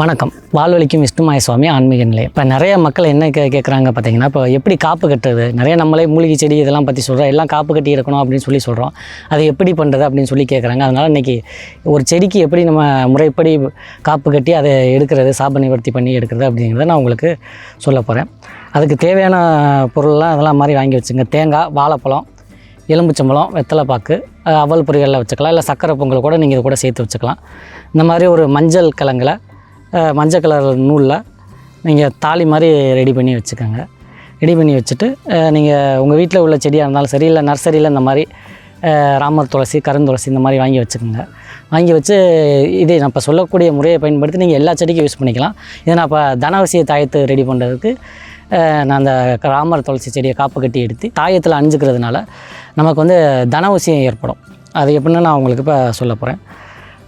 வணக்கம். வாழ்வழிக்கும் விஷ்ணுமாய சுவாமி ஆன்மீக நிலையம். இப்போ நிறைய மக்கள் என்ன கே கேட்குறாங்க பார்த்தீங்கன்னா இப்போ எப்படி காப்பு கட்டுறது? நிறைய நம்மளே மூலிகை செடி இதெல்லாம் பற்றி சொல்கிறோம் எல்லாம் காப்பு கட்டி இருக்கணும் அப்படின்னு சொல்லி சொல்கிறோம் அது எப்படி பண்ணுறது அப்படின்னு சொல்லி கேட்குறாங்க அதனால் இன்றைக்கி ஒரு செடிக்கு எப்படி நம்ம முறைப்படி காப்பு கட்டி அதை எடுக்கிறது சாப நிவர்த்தி பண்ணி எடுக்கிறது அப்படிங்கிறத நான் உங்களுக்கு சொல்ல போகிறேன் அதுக்கு தேவையான பொருள்லாம் அதெல்லாம் மாதிரி வாங்கி வச்சுங்க. தேங்காய் வாழைப்பழம் எலும்புச்சம்பழம் வெத்தலைப்பாக்கு அவல் பொரியலில் வச்சுக்கலாம். இல்லை சக்கரை பொங்கல் கூட நீங்கள் இது கூட சேர்த்து வச்சுக்கலாம். இந்த மாதிரி ஒரு மஞ்சள் கிழங்கில் மஞ்சள் கலர் நூலில் நீங்கள் தாலி மாதிரி ரெடி பண்ணி வச்சுக்கோங்க. ரெடி பண்ணி வச்சுட்டு நீங்கள் உங்கள் வீட்டில் உள்ள செடியாக இருந்தாலும் சரி இல்லை நர்சரியில் இந்த மாதிரி ராமர் துளசி கருந்துளசி இந்த மாதிரி வாங்கி வச்சுக்கோங்க. வாங்கி வச்சு இதே நான் இப்போ சொல்லக்கூடிய முறையை பயன்படுத்தி நீங்கள் எல்லா செடிக்கும் யூஸ் பண்ணிக்கலாம். இதை நான் இப்போ தனவசிய தாயத்து ரெடி பண்ணுறதுக்கு நான் அந்த ராமர் துளசி செடியை காப்பு கட்டி எடுத்து தாயத்தில் அணிஞ்சுக்கிறதுனால நமக்கு வந்து தனவசியம் ஏற்படும். அது எப்படின்னு நான் உங்களுக்கு இப்போ சொல்ல போகிறேன்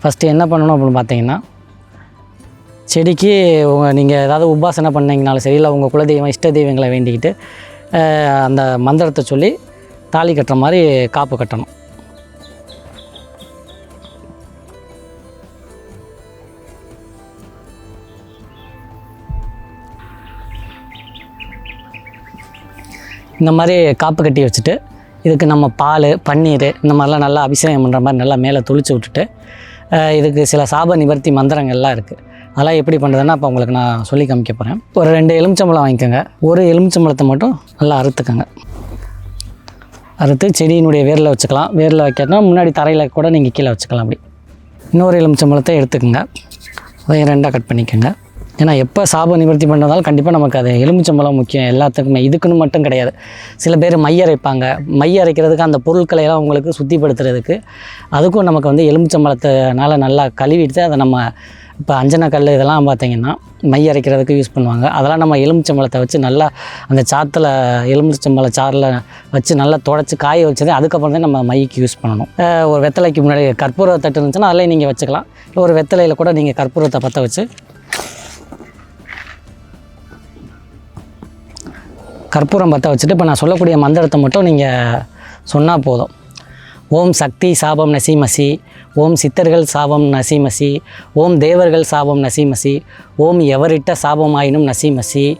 ஃபஸ்ட்டு என்ன பண்ணணும் அப்படின்னு பார்த்தீங்கன்னா செடிக்கு உங்கள் நீங்கள் ஏதாவது உபாசனை பண்ணிங்கனாலும் சரி இல்லை உங்கள் குலதெய்வம் இஷ்ட தெய்வங்களை வேண்டிக்கிட்டு அந்த மந்திரத்தை சொல்லி தாலி கட்டுற மாதிரி காப்பு கட்டணும். இந்த மாதிரி காப்பு கட்டி வச்சுட்டு இதுக்கு நம்ம பால் பன்னீர் இந்த மாதிரிலாம் நல்லா அபிஷேகம் பண்ணுற மாதிரி நல்லா மேலே தொளிச்சு விட்டுட்டு இதுக்கு சில சாப நிவர்த்தி மந்திரங்கள்லாம் இருக்குது அதெல்லாம் எப்படி பண்ணுறதுன்னா அப்போ உங்களுக்கு நான் சொல்லி காமிக்க போகிறேன் ஒரு ரெண்டு எலுமிச்சம்பழம் வாங்கிக்கோங்க. ஒரு எலுமிச்சம்பழத்தை மட்டும் நல்லா அறுத்துக்கோங்க. அறுத்து செடியினுடைய வேரில் வச்சுக்கலாம். வேரில் வைக்கிறதுனா முன்னாடி தரையில் கூட நீங்கள் கீழே வச்சுக்கலாம் அப்படி. இன்னொரு எலுமிச்சம்பழத்தை எடுத்துக்கோங்க. அதையும் ரெண்டாக கட் பண்ணிக்கோங்க. ஏன்னா எப்போ சாப நிவர்த்தி பண்ணுறதாலும் கண்டிப்பாக நமக்கு அது எலுமிச்சம்பழம் முக்கியம். எல்லாத்துக்குமே. இதுக்குன்னு மட்டும் கிடையாது. சில பேர் மை அரைப்பாங்க. மை அரைக்கிறதுக்கு அந்த பொருட்களை எல்லாம் உங்களுக்கு சுத்திப்படுத்துறதுக்கு அதுக்கும் நமக்கு வந்து எலுமிச்சம்பழத்தினால நல்லா கழுவிட்டு அதை நம்ம இப்போ அஞ்சனக்கல் இதெல்லாம் பார்த்தீங்கன்னா மை அரைக்கிறதுக்கு யூஸ் பண்ணுவாங்க. அதெல்லாம் நம்ம எலுமிச்சம்பழத்தை வச்சு நல்லா அந்த சாத்தில் எலுமிச்சம்பழ சாறில் வச்சு நல்லா தொடச்சி காய வச்சது அதுக்கப்புறம் தான் நம்ம மைக்கு யூஸ் பண்ணணும். ஒரு வெத்தலைக்கு முன்னாடி கற்பூர தட்டு இருந்துச்சுன்னா அதில் நீங்கள் வச்சுக்கலாம். இல்லை ஒரு வெத்தலையில் கூட நீங்கள் கற்பூரத்தை பற்ற வச்சு. கற்பூரம் பற்ற வச்சுட்டு இப்போ நான் சொல்லக்கூடிய மந்திரத்தை மட்டும் நீங்கள் சொன்னால் போதும். ஓம் சக்தி சாபம் நசிமசி ஓம் சித்தர்கள் சாபம் நசிமசி ஓம் தேவர்கள் சாபம் நசிமசி ஓம் எவரிட்ட சாபமாயினும் நசிமசி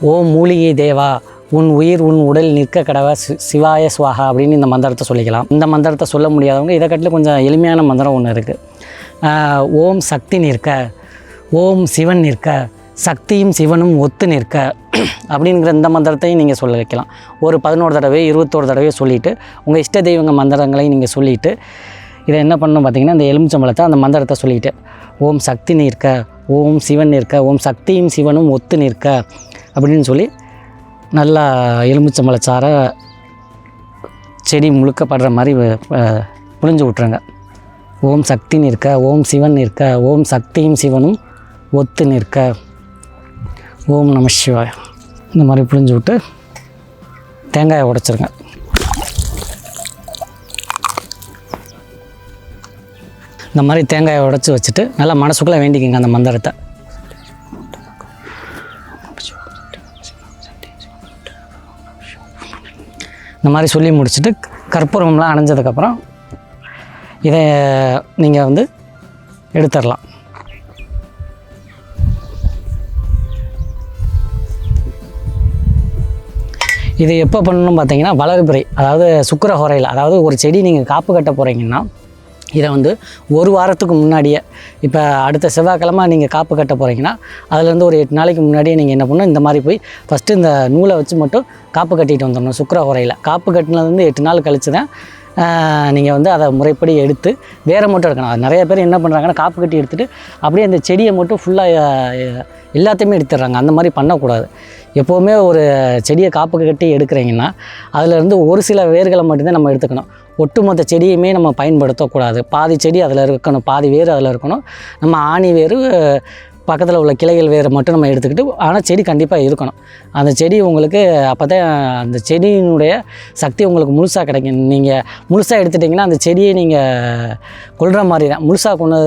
ஓம் மூலிகை தேவா உன் உயிர் உன் உடல் நிற்க கடவை சிவாய சுவாகா அப்படின்னு இந்த மந்திரத்தை சொல்லிக்கலாம். இந்த மந்திரத்தை சொல்ல முடியாதவங்க இதை கட்டில கொஞ்சம் எளிமையான மந்திரம் ஒன்று இருக்குது ஓம் சக்தி நிற்க ஓம் சிவன் நிற்க சக்தியும் சிவனும் ஒத்து நிற்க அப்படிங்கிற இந்த மந்திரத்தையும் நீங்கள் சொல்ல வைக்கலாம். ஒரு பதினோரு தடவை இருபத்தோரு தடவையோ சொல்லிவிட்டு உங்கள் இஷ்ட தெய்வங்க மந்திரங்களையும் நீங்கள் சொல்லிவிட்டு இதை என்ன பண்ணணும் பார்த்தீங்கன்னா இந்த எலுமிச்சம்பழத்தை அந்த மந்திரத்தை சொல்லிட்டு ஓம் சக்தி நிற்க ஓம் சிவன் நிற்க ஓம் சக்தியும் சிவனும் ஒத்து நிற்க அப்படின்னு சொல்லி நல்லா எலுமிச்சம்பழச்சாரை செடி முழுக்க படுற மாதிரி புழிஞ்சு விட்ருங்க ஓம் சக்தி நிற்க ஓம் சிவன் நிற்க ஓம் சக்தியும் சிவனும் ஒத்து நிற்க. ஓம் நம சிவாய். இந்த மாதிரி புழிஞ்சு விட்டு தேங்காயை உடைச்சிருங்க. இந்த மாதிரி தேங்காயை உடச்சி வச்சுட்டு நல்லா மனசுக்குள்ளே வேண்டிக்கங்க அந்த மந்திரத்தை. இந்த மாதிரி சொல்லி முடிச்சுட்டு கற்பூரம்லாம் அணைஞ்சதுக்கப்புறம் இதை நீங்கள் வந்து எடுத்துடலாம். இது எப்போ பண்ணணும் பார்த்தீங்கன்னா வளர்பிறை அதாவது சுக்கர ஹோரையில் அதாவது ஒரு செடி நீங்கள் காப்பு கட்ட போகிறீங்கன்னா இதை வந்து ஒரு வாரத்துக்கு முன்னாடியே இப்போ அடுத்த செவ்வாய்க்கிழமை நீங்கள் காப்பு கட்ட போகிறீங்கன்னா அதுலேருந்து ஒரு எட்டு நாளைக்கு முன்னாடியே நீங்கள் என்ன பண்ணணும் இந்த மாதிரி போய் ஃபஸ்ட்டு இந்த நூலை வச்சு மட்டும் காப்பு கட்டிட்டு வந்துடணும் சுக்கர ஹோரையில். காப்பு கட்டினதுலேருந்து எட்டு நாள் கழிச்சு தான் நீங்கள் வந்து அதை முறைப்படி எடுத்து வேற மட்டும் எடுக்கணும். அது நிறைய பேர் என்ன பண்ணுறாங்கன்னா காப்பு கட்டி எடுத்துகிட்டு அப்படியே அந்த செடியை மட்டும் ஃபுல்லாக எல்லாத்தையுமே எடுத்துடுறாங்க. அந்த மாதிரி பண்ணக்கூடாது. எப்போவுமே ஒரு செடியை காப்பு கட்டி எடுக்கிறீங்கன்னா அதிலேருந்து ஒரு சில வேர்களை மட்டும்தான் நம்ம எடுத்துக்கணும். ஒட்டுமொத்த செடியுமே நம்ம பயன்படுத்தக்கூடாது. பாதி செடி அதில் இருக்கணும் பாதி வேர் அதில் இருக்கணும். நம்ம ஆணி வேர் பக்கத்தில் உள்ள கிளைகள் வேறு மட்டும் நம்ம எடுத்துக்கிட்டு ஆனால் செடி கண்டிப்பாக இருக்கணும். அந்த செடி உங்களுக்கு அப்போ தான் அந்த செடியினுடைய சக்தி உங்களுக்கு முழுசாக கிடைக்கும். நீங்கள் முழுசாக எடுத்துட்டிங்கன்னா அந்த செடியை நீங்கள் கொள்கிற மாதிரி தான். முழுசாக கொண்டு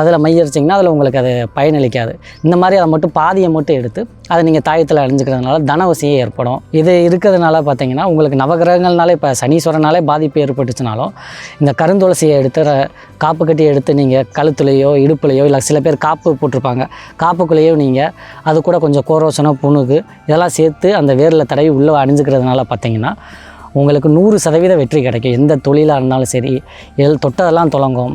அதில் மையரிச்சிங்கன்னா அதில் உங்களுக்கு அது பயனளிக்காது. இந்த மாதிரி அதை மட்டும் பாதியை மட்டும் எடுத்து அதை நீங்கள் தாயத்தில் அழிஞ்சிக்கிறதுனால தனவசியம் ஏற்படும். இது இருக்கிறதுனால பார்த்தீங்கன்னா உங்களுக்கு நவகிரகங்கள்னாலே இப்போ சனீஸ்வரனாலே பாதிப்பு ஏற்பட்டுச்சுனாலும் இந்த கருந்துளசியை எடுத்து காப்பு கட்டி எடுத்து நீங்கள் கழுத்துலையோ இடுப்புலையோ இல்லை சில பேர் காப்பு போட்டிருப்பாங்க. காப்புக்குள்ளேயும் நீங்கள் அது கூட கொஞ்சம் கோரோசனம் புணுகு இதெல்லாம் சேர்த்து அந்த வேரில் தடவி உள்ளே அணிஞ்சுக்கிறதுனால பார்த்தீங்கன்னா உங்களுக்கு நூறு சதவீத வெற்றி கிடைக்கும். எந்த தொழிலாக இருந்தாலும் சரி எல் தொட்டதெல்லாம் தொடங்கும்.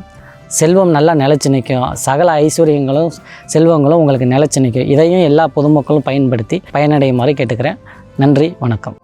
செல்வம் நல்லா நிலச்சி நிற்கும் சகல ஐஸ்வர்யங்களும் செல்வங்களும் உங்களுக்கு நிலச்சி நிற்கும் இதையும் எல்லா பொதுமக்களும் பயன்படுத்தி பயனடையுமாறு கேட்டுக்கிறேன். நன்றி வணக்கம்.